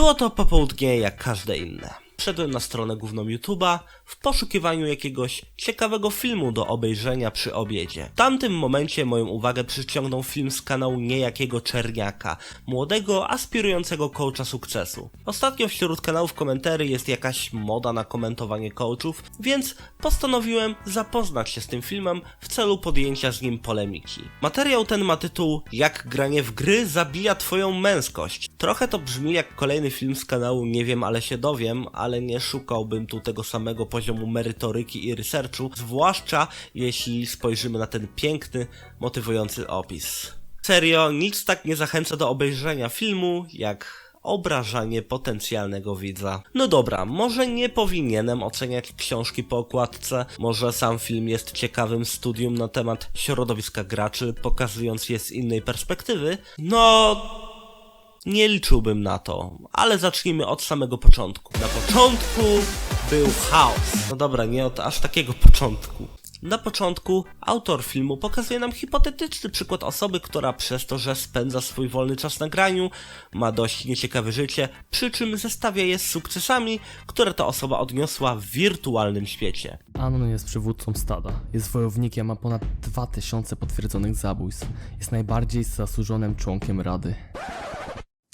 Było to popołudnie jak każde inne. Wszedłem na stronę główną YouTube'a w poszukiwaniu jakiegoś ciekawego filmu do obejrzenia przy obiedzie. W tamtym momencie moją uwagę przyciągnął film z kanału niejakiego Czerniaka, młodego, aspirującego coacha sukcesu. Ostatnio wśród kanałów komentarzy jest jakaś moda na komentowanie coachów, więc postanowiłem zapoznać się z tym filmem w celu podjęcia z nim polemiki. Materiał ten ma tytuł Jak granie w gry zabija twoją męskość. Trochę to brzmi jak kolejny film z kanału Nie wiem, ale się dowiem, ale nie szukałbym tu tego samego poziomu merytoryki i researchu, zwłaszcza jeśli spojrzymy na ten piękny, motywujący opis. Serio, nic tak nie zachęca do obejrzenia filmu, jak obrażanie potencjalnego widza. No dobra, może nie powinienem oceniać książki po okładce, może sam film jest ciekawym studium na temat środowiska graczy, pokazując je z innej perspektywy. No, nie liczyłbym na to, ale zacznijmy od samego początku. Na początku był chaos. No dobra, nie od aż takiego początku. Na początku autor filmu pokazuje nam hipotetyczny przykład osoby, która przez to, że spędza swój wolny czas na graniu, ma dość nieciekawe życie, przy czym zestawia je z sukcesami, które ta osoba odniosła w wirtualnym świecie. Anon jest przywódcą stada. Jest wojownikiem, ma ponad 2000 potwierdzonych zabójstw. Jest najbardziej zasłużonym członkiem Rady.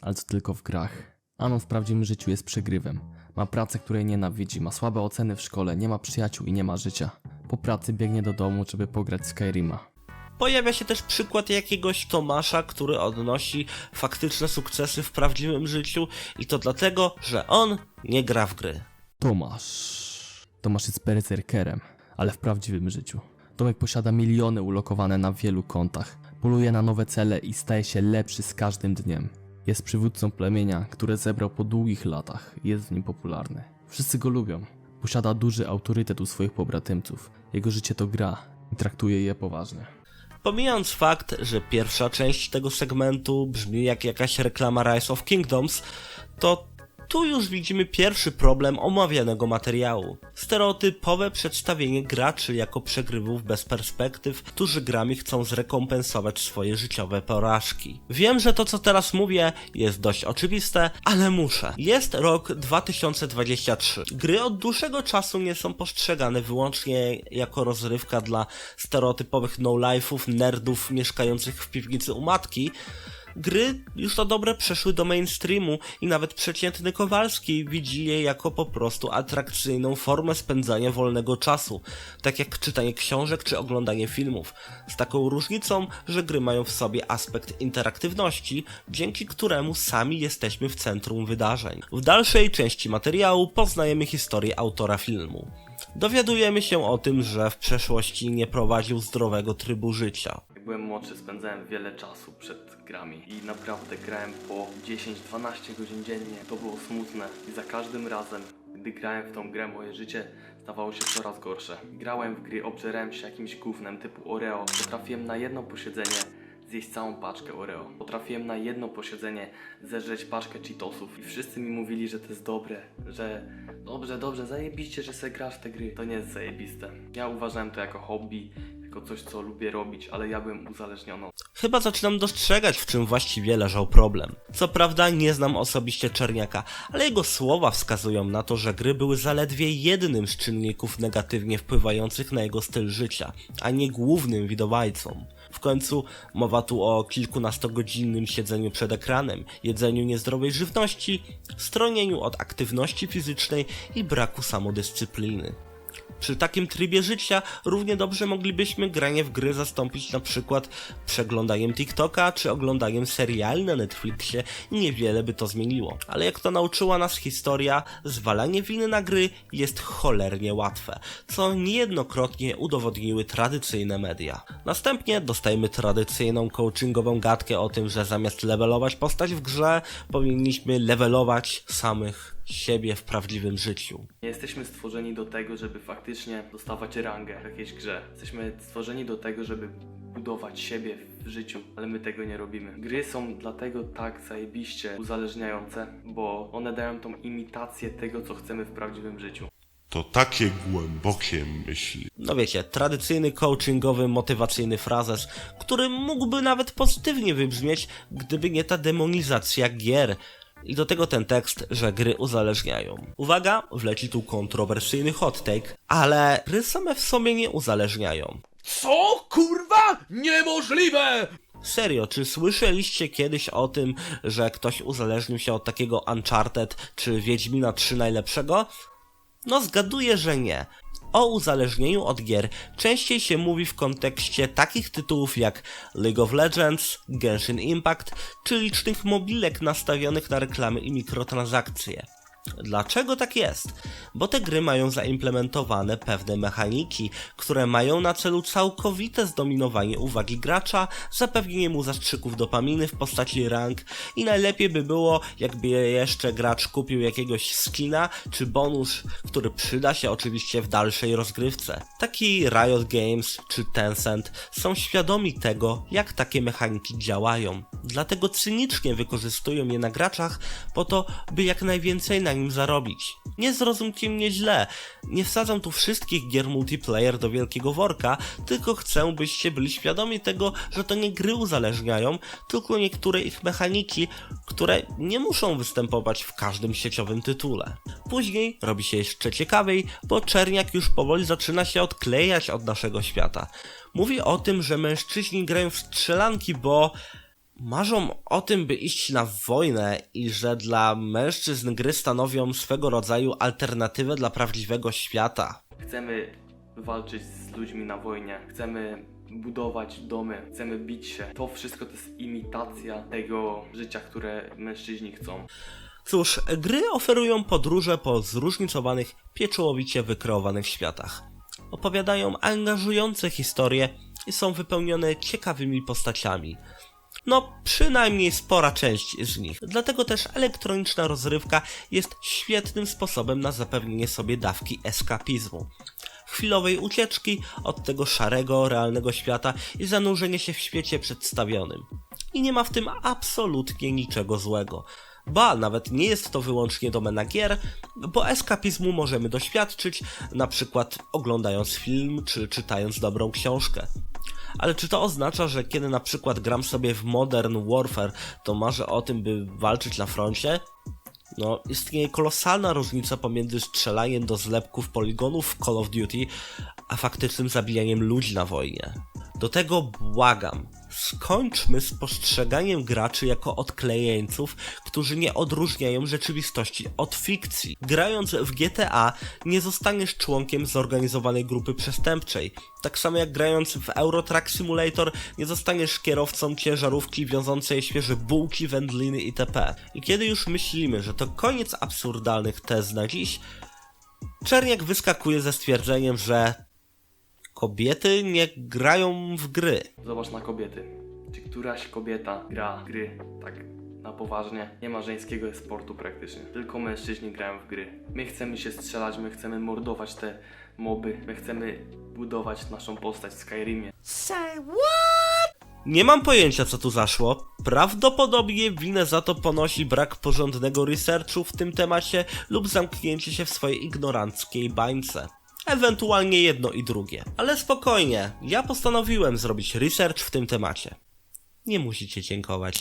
Ale to tylko w grach. Anon w prawdziwym życiu jest przegrywem. Ma pracę, której nienawidzi, ma słabe oceny w szkole, nie ma przyjaciół i nie ma życia. Po pracy biegnie do domu, żeby pograć Skyrima. Pojawia się też przykład jakiegoś Tomasza, który odnosi faktyczne sukcesy w prawdziwym życiu i to dlatego, że on nie gra w gry. Tomasz. Tomasz jest berserkerem, ale w prawdziwym życiu. Tomek posiada miliony ulokowane na wielu kontach. Poluje na nowe cele i staje się lepszy z każdym dniem. Jest przywódcą plemienia, które zebrał po długich latach jest w nim popularny. Wszyscy go lubią. Posiada duży autorytet u swoich pobratymców. Jego życie to gra i traktuje je poważnie. Pomijając fakt, że pierwsza część tego segmentu brzmi jak jakaś reklama Rise of Kingdoms, to tu już widzimy pierwszy problem omawianego materiału. Stereotypowe przedstawienie graczy jako przegrywów bez perspektyw, którzy grami chcą zrekompensować swoje życiowe porażki. Wiem, że to co teraz mówię jest dość oczywiste, ale muszę. Jest rok 2023. Gry od dłuższego czasu nie są postrzegane wyłącznie jako rozrywka dla stereotypowych no-life'ów, nerdów mieszkających w piwnicy u matki, Gry już to dobre przeszły do mainstreamu i nawet przeciętny Kowalski widzi je jako po prostu atrakcyjną formę spędzania wolnego czasu, tak jak czytanie książek czy oglądanie filmów. Z taką różnicą, że gry mają w sobie aspekt interaktywności, dzięki któremu sami jesteśmy w centrum wydarzeń. W dalszej części materiału poznajemy historię autora filmu. Dowiadujemy się o tym, że w przeszłości nie prowadził zdrowego trybu życia. Byłem młodszy, spędzałem wiele czasu przed grami i naprawdę grałem po 10-12 godzin dziennie. To było smutne i za każdym razem, gdy grałem w tą grę, moje życie stawało się coraz gorsze. Grałem w gry, obżerałem się jakimś gównem typu Oreo. Potrafiłem na jedno posiedzenie zjeść całą paczkę Oreo. Potrafiłem na jedno posiedzenie zeżreć paczkę Cheetosów i wszyscy mi mówili, że to jest dobre, że dobrze, dobrze, zajebiście, że se grasz w te gry. To nie jest zajebiste. Ja uważałem to jako hobby, jako coś, co lubię robić, ale ja byłem uzależniony Chyba zaczynam dostrzegać, w czym właściwie leżał problem. Co prawda nie znam osobiście Czerniaka, ale jego słowa wskazują na to, że gry były zaledwie jednym z czynników negatywnie wpływających na jego styl życia, a nie głównym widowajcą. W końcu mowa tu o kilkunastogodzinnym siedzeniu przed ekranem, jedzeniu niezdrowej żywności, stronieniu od aktywności fizycznej i braku samodyscypliny. Przy takim trybie życia równie dobrze moglibyśmy granie w gry zastąpić na przykład przeglądaniem TikToka czy oglądaniem seriali na Netflixie niewiele by to zmieniło. Ale jak to nauczyła nas historia, zwalanie winy na gry jest cholernie łatwe, co niejednokrotnie udowodniły tradycyjne media. Następnie dostajemy tradycyjną coachingową gadkę o tym, że zamiast levelować postać w grze, powinniśmy levelować samych siebie w prawdziwym życiu. Nie jesteśmy stworzeni do tego, żeby faktycznie dostawać rangę w jakiejś grze. Jesteśmy stworzeni do tego, żeby budować siebie w życiu, ale my tego nie robimy. Gry są dlatego tak zajebiście uzależniające, bo one dają tą imitację tego, co chcemy w prawdziwym życiu. To takie głębokie myśli. No wiecie, tradycyjny coachingowy, motywacyjny frazes, który mógłby nawet pozytywnie wybrzmieć, gdyby nie ta demonizacja gier. I do tego ten tekst, że gry uzależniają. Uwaga, wleci tu kontrowersyjny hot take, ale gry same w sobie nie uzależniają. Co? Kurwa? Niemożliwe! Serio, czy słyszeliście kiedyś o tym, że ktoś uzależnił się od takiego Uncharted czy Wiedźmina 3 najlepszego? No zgaduję, że nie. O uzależnieniu od gier częściej się mówi w kontekście takich tytułów jak League of Legends, Genshin Impact czy licznych mobilek nastawionych na reklamy i mikrotransakcje. Dlaczego tak jest? Bo te gry mają zaimplementowane pewne mechaniki, które mają na celu całkowite zdominowanie uwagi gracza, zapewnienie mu zastrzyków dopaminy w postaci rank i najlepiej by było, jakby jeszcze gracz kupił jakiegoś skina czy bonus, który przyda się oczywiście w dalszej rozgrywce. Taki Riot Games czy Tencent są świadomi tego, jak takie mechaniki działają. Dlatego cynicznie wykorzystują je na graczach po to, by jak najwięcej na nim zarobić. Nie zrozumcie mnie źle, nie wsadzam tu wszystkich gier multiplayer do wielkiego worka, tylko chcę, byście byli świadomi tego, że to nie gry uzależniają, tylko niektóre ich mechaniki, które nie muszą występować w każdym sieciowym tytule. Później robi się jeszcze ciekawiej, bo Czerniak już powoli zaczyna się odklejać od naszego świata. Mówi o tym, że mężczyźni grają w strzelanki, bo marzą o tym, by iść na wojnę i że dla mężczyzn gry stanowią swego rodzaju alternatywę dla prawdziwego świata. Chcemy walczyć z ludźmi na wojnie, chcemy budować domy, chcemy bić się. To wszystko to jest imitacja tego życia, które mężczyźni chcą. Cóż, gry oferują podróże po zróżnicowanych, pieczołowicie wykreowanych światach. Opowiadają angażujące historie i są wypełnione ciekawymi postaciami. No, przynajmniej spora część z nich. Dlatego też elektroniczna rozrywka jest świetnym sposobem na zapewnienie sobie dawki eskapizmu. Chwilowej ucieczki od tego szarego, realnego świata i zanurzenie się w świecie przedstawionym. I nie ma w tym absolutnie niczego złego. Ba, nawet nie jest to wyłącznie domena gier, bo eskapizmu możemy doświadczyć, na przykład oglądając film czy czytając dobrą książkę. Ale czy to oznacza, że kiedy na przykład gram sobie w Modern Warfare, to marzę o tym, by walczyć na froncie? No, istnieje kolosalna różnica pomiędzy strzelaniem do zlepków poligonów w Call of Duty, a faktycznym zabijaniem ludzi na wojnie. Do tego błagam, skończmy z postrzeganiem graczy jako odklejeńców, którzy nie odróżniają rzeczywistości od fikcji. Grając w GTA nie zostaniesz członkiem zorganizowanej grupy przestępczej. Tak samo jak grając w Euro Truck Simulator nie zostaniesz kierowcą ciężarówki wiązącej świeże bułki, wędliny itp. I kiedy już myślimy, że to koniec absurdalnych tez na dziś, Czerniak wyskakuje ze stwierdzeniem, że kobiety nie grają w gry. Zobacz na kobiety. Czy któraś kobieta gra w gry tak na poważnie? Nie ma żeńskiego sportu praktycznie. Tylko mężczyźni grają w gry. My chcemy się strzelać, my chcemy mordować te moby, my chcemy budować naszą postać w Skyrimie. Nie mam pojęcia co tu zaszło. Prawdopodobnie winę za to ponosi brak porządnego researchu w tym temacie lub zamknięcie się w swojej ignoranckiej bańce. Ewentualnie jedno i drugie. Ale spokojnie, ja postanowiłem zrobić research w tym temacie. Nie musicie dziękować.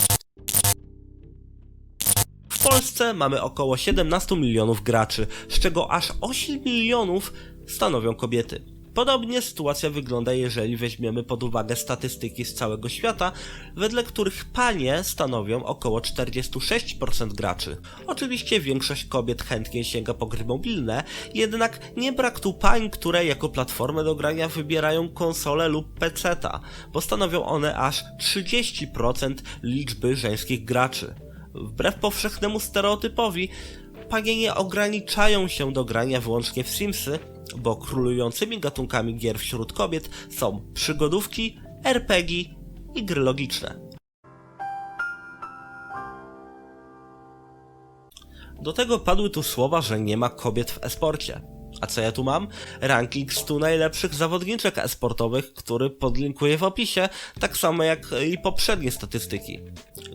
W Polsce mamy około 17 milionów graczy, z czego aż 8 milionów stanowią kobiety. Podobnie sytuacja wygląda, jeżeli weźmiemy pod uwagę statystyki z całego świata, wedle których panie stanowią około 46% graczy. Oczywiście większość kobiet chętnie sięga po gry mobilne, jednak nie brak tu pań, które jako platformę do grania wybierają konsolę lub peceta, bo stanowią one aż 30% liczby żeńskich graczy. Wbrew powszechnemu stereotypowi, panie nie ograniczają się do grania wyłącznie w Simsy, bo królującymi gatunkami gier wśród kobiet są przygodówki, RPG i gry logiczne. Do tego padły tu słowa, że nie ma kobiet w esporcie. A co ja tu mam? Ranking 100 najlepszych zawodniczek esportowych, który podlinkuję w opisie, tak samo jak i poprzednie statystyki.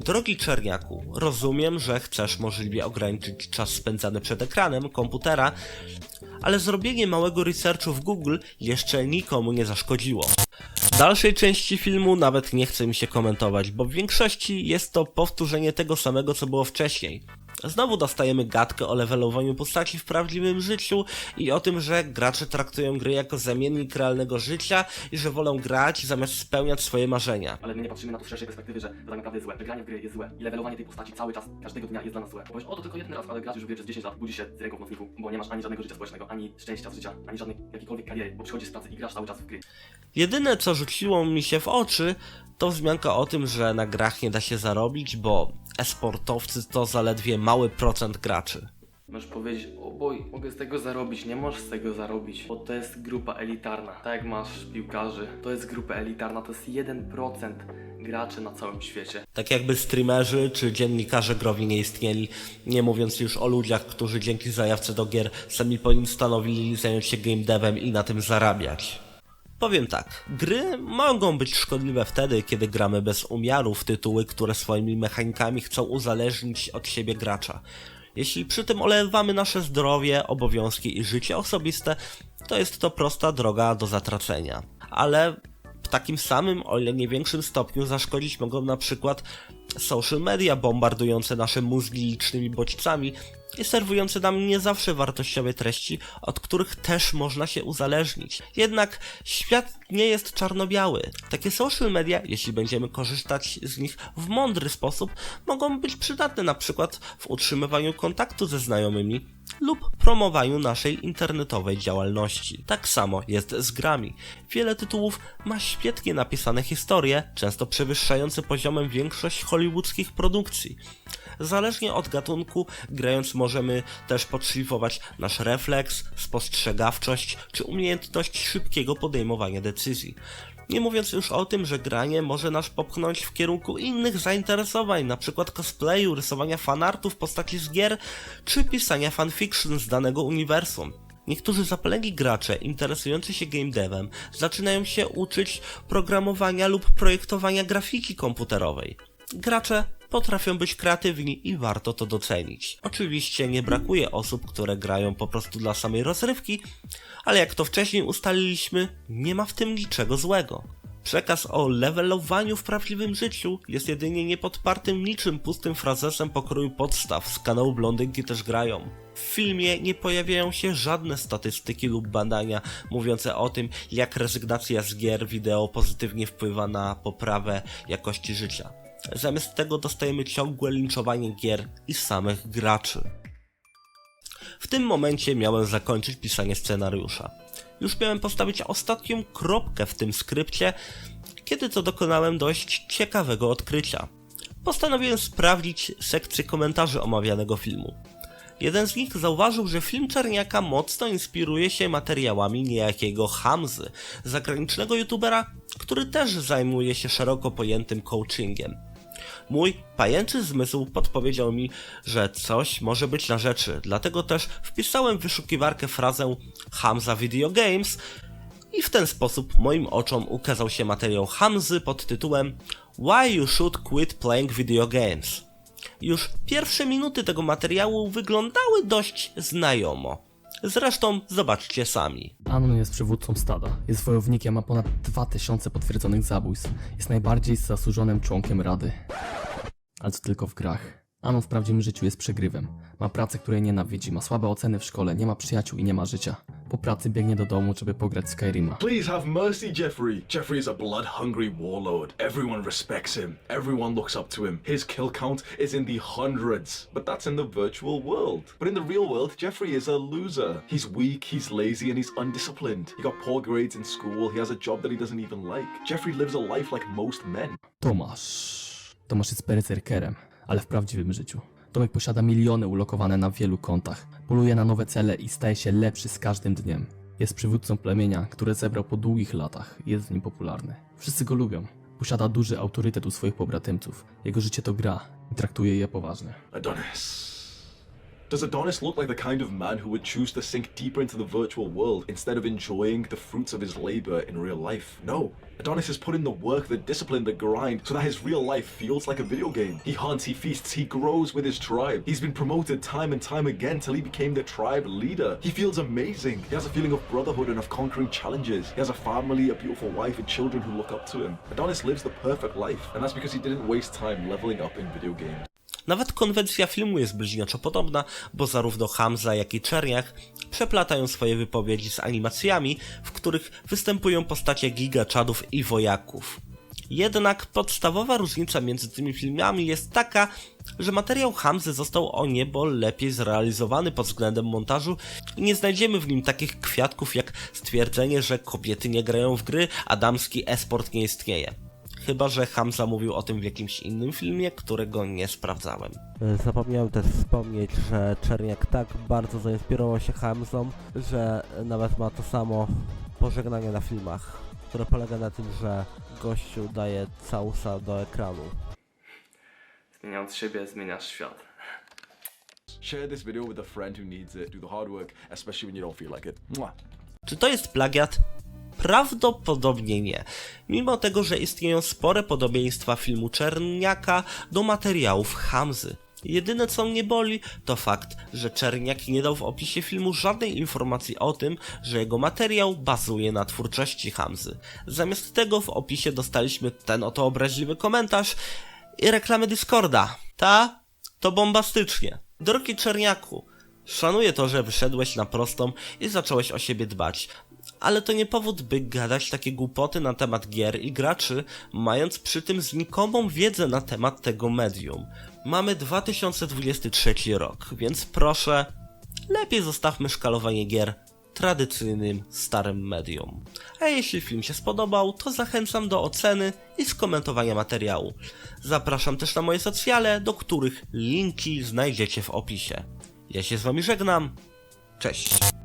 Drogi Czerniaku, rozumiem, że chcesz możliwie ograniczyć czas spędzany przed ekranem komputera, ale zrobienie małego researchu w Google jeszcze nikomu nie zaszkodziło. Dalszej części filmu nawet nie chce mi się komentować, bo w większości jest to powtórzenie tego samego, co było wcześniej. Znowu dostajemy gadkę o levelowaniu postaci w prawdziwym życiu i o tym, że gracze traktują gry jako zamiennik realnego życia i że wolą grać zamiast spełniać swoje marzenia. Ale my nie patrzymy na to z szerszej perspektywy, że to tak naprawdę jest złe. Że granie w gry jest złe. I levelowanie tej postaci cały czas, każdego dnia jest dla nas złe. Bo powiesz, o to tylko jeden raz, ale grasz już w grę przez 10 lat, budzi się z ręką w nocniku, bo nie masz ani żadnego życia społecznego, ani szczęścia z życia, ani żadnej jakiejkolwiek kariery, bo przychodzisz z pracy i grasz cały czas w gry. Jedyne co rzuciło mi się w oczy, to wzmianka o tym, że na grach nie da się zarobić, bo e-sportowcy to zaledwie mały procent graczy. Możesz powiedzieć, o boj, mogę z tego zarobić, nie możesz z tego zarobić, bo to jest grupa elitarna. Tak jak masz piłkarzy, to jest grupa elitarna, to jest 1% graczy na całym świecie. Tak jakby streamerzy czy dziennikarze growi nie istnieli, nie mówiąc już o ludziach, którzy dzięki zajawce do gier sami postanowili zająć się game devem i na tym zarabiać. Powiem tak, gry mogą być szkodliwe wtedy, kiedy gramy bez umiaru w tytuły, które swoimi mechanikami chcą uzależnić od siebie gracza. Jeśli przy tym olewamy nasze zdrowie, obowiązki i życie osobiste, to jest to prosta droga do zatracenia. Ale w takim samym, o ile nie większym stopniu zaszkodzić mogą na przykład social media bombardujące nasze mózgi licznymi bodźcami i serwujące nam nie zawsze wartościowe treści, od których też można się uzależnić. Jednak świat nie jest czarno-biały. Takie social media, jeśli będziemy korzystać z nich w mądry sposób, mogą być przydatne na przykład w utrzymywaniu kontaktu ze znajomymi lub promowaniu naszej internetowej działalności. Tak samo jest z grami. Wiele tytułów ma świetnie napisane historie, często przewyższające poziomem większość hollywoodzkich produkcji. Zależnie od gatunku, grając możemy też podszlifować nasz refleks, spostrzegawczość czy umiejętność szybkiego podejmowania decyzji. Nie mówiąc już o tym, że granie może nas popchnąć w kierunku innych zainteresowań, np. cosplayu, rysowania fanartów postaci z gier, czy pisania fanfiction z danego uniwersum. Niektórzy zapaleni gracze interesujący się game devem zaczynają się uczyć programowania lub projektowania grafiki komputerowej. Gracze potrafią być kreatywni i warto to docenić. Oczywiście nie brakuje osób, które grają po prostu dla samej rozrywki, ale jak to wcześniej ustaliliśmy, nie ma w tym niczego złego. Przekaz o levelowaniu w prawdziwym życiu jest jedynie niepodpartym niczym pustym frazesem pokroju podstaw z kanału Blondynki też grają. W filmie nie pojawiają się żadne statystyki lub badania mówiące o tym, jak rezygnacja z gier wideo pozytywnie wpływa na poprawę jakości życia. Zamiast tego dostajemy ciągłe linczowanie gier i samych graczy. W tym momencie miałem zakończyć pisanie scenariusza. Już miałem postawić ostatnią kropkę w tym skrypcie, kiedy to dokonałem dość ciekawego odkrycia. Postanowiłem sprawdzić sekcję komentarzy omawianego filmu. Jeden z nich zauważył, że film Czerniaka mocno inspiruje się materiałami niejakiego Hamzy, zagranicznego youtubera, który też zajmuje się szeroko pojętym coachingiem. Mój pajęczy zmysł podpowiedział mi, że coś może być na rzeczy, dlatego też wpisałem w wyszukiwarkę frazę Hamza Video Games i w ten sposób moim oczom ukazał się materiał Hamzy pod tytułem Why You Should Quit Playing Video Games. Już pierwsze minuty tego materiału wyglądały dość znajomo. Zresztą zobaczcie sami. Anon jest przywódcą stada. Jest wojownikiem, ma ponad 2000 potwierdzonych zabójstw. Jest najbardziej zasłużonym członkiem Rady. Ale to tylko w grach. Anon w prawdziwym życiu jest przegrywem. Ma pracę, której nienawidzi, ma słabe oceny w szkole, nie ma przyjaciół i nie ma życia. Po pracy biegnie do domu, żeby pograć w Skyrima. Please have mercy, Jeffrey. Jeffrey is a blood hungry warlord. Everyone respects him. Everyone looks up to him. His kill count is in the hundreds. But that's in the virtual world. But in the real world, Jeffrey is a loser. He's weak, he's lazy, and he's undisciplined. He got poor grades in school. He has a job that he doesn't even like. Jeffrey lives a life like most men. Tomasz. Tomasz jest berserkerem, ale w prawdziwym życiu. Tomek posiada miliony ulokowane na wielu kontach. Poluje na nowe cele i staje się lepszy z każdym dniem. Jest przywódcą plemienia, które zebrał po długich latach i jest w nim popularny. Wszyscy go lubią. Posiada duży autorytet u swoich pobratymców. Jego życie to gra i traktuje je poważnie. Adonis. Does Adonis look like the kind of man who would choose to sink deeper into the virtual world instead of enjoying the fruits of his labor in real life? No. Adonis has put in the work, the discipline, the grind, so that his real life feels like a video game. He hunts, he feasts, he grows with his tribe. He's been promoted time and time again till he became the tribe leader. He feels amazing. He has a feeling of brotherhood and of conquering challenges. He has a family, a beautiful wife, and children who look up to him. Adonis lives the perfect life, and that's because he didn't waste time leveling up in video games. Nawet konwencja filmu jest bliźniaczo podobna, bo zarówno Hamza, jak i Czerniak przeplatają swoje wypowiedzi z animacjami, w których występują postacie gigaczadów i wojaków. Jednak podstawowa różnica między tymi filmami jest taka, że materiał Hamzy został o niebo lepiej zrealizowany pod względem montażu i nie znajdziemy w nim takich kwiatków jak stwierdzenie, że kobiety nie grają w gry, a damski e-sport nie istnieje. Chyba, że Hamza mówił o tym w jakimś innym filmie, którego nie sprawdzałem. Zapomniałem też wspomnieć, że Czerniak tak bardzo zainspirował się Hamzą, że nawet ma to samo pożegnanie na filmach, które polega na tym, że gościu daje całusa do ekranu. Zmieniając siebie, zmieniasz świat. Share this video with a friend who needs it. Do the hard work, especially when you don't feel like it. Mwah. Czy to jest plagiat? Prawdopodobnie nie. Mimo tego, że istnieją spore podobieństwa filmu Czerniaka do materiałów Hamzy. Jedyne co mnie boli, to fakt, że Czerniak nie dał w opisie filmu żadnej informacji o tym, że jego materiał bazuje na twórczości Hamzy. Zamiast tego w opisie dostaliśmy ten oto obraźliwy komentarz i reklamę Discorda. Ta? To bombastycznie. Drogi Czerniaku, szanuję to, że wyszedłeś na prostą i zacząłeś o siebie dbać, ale to nie powód, by gadać takie głupoty na temat gier i graczy, mając przy tym znikomą wiedzę na temat tego medium. Mamy 2023 rok, więc proszę, lepiej zostawmy szkalowanie gier tradycyjnym, starym medium. A jeśli film się spodobał, to zachęcam do oceny i skomentowania materiału. Zapraszam też na moje socjale, do których linki znajdziecie w opisie. Ja się z wami żegnam. Cześć.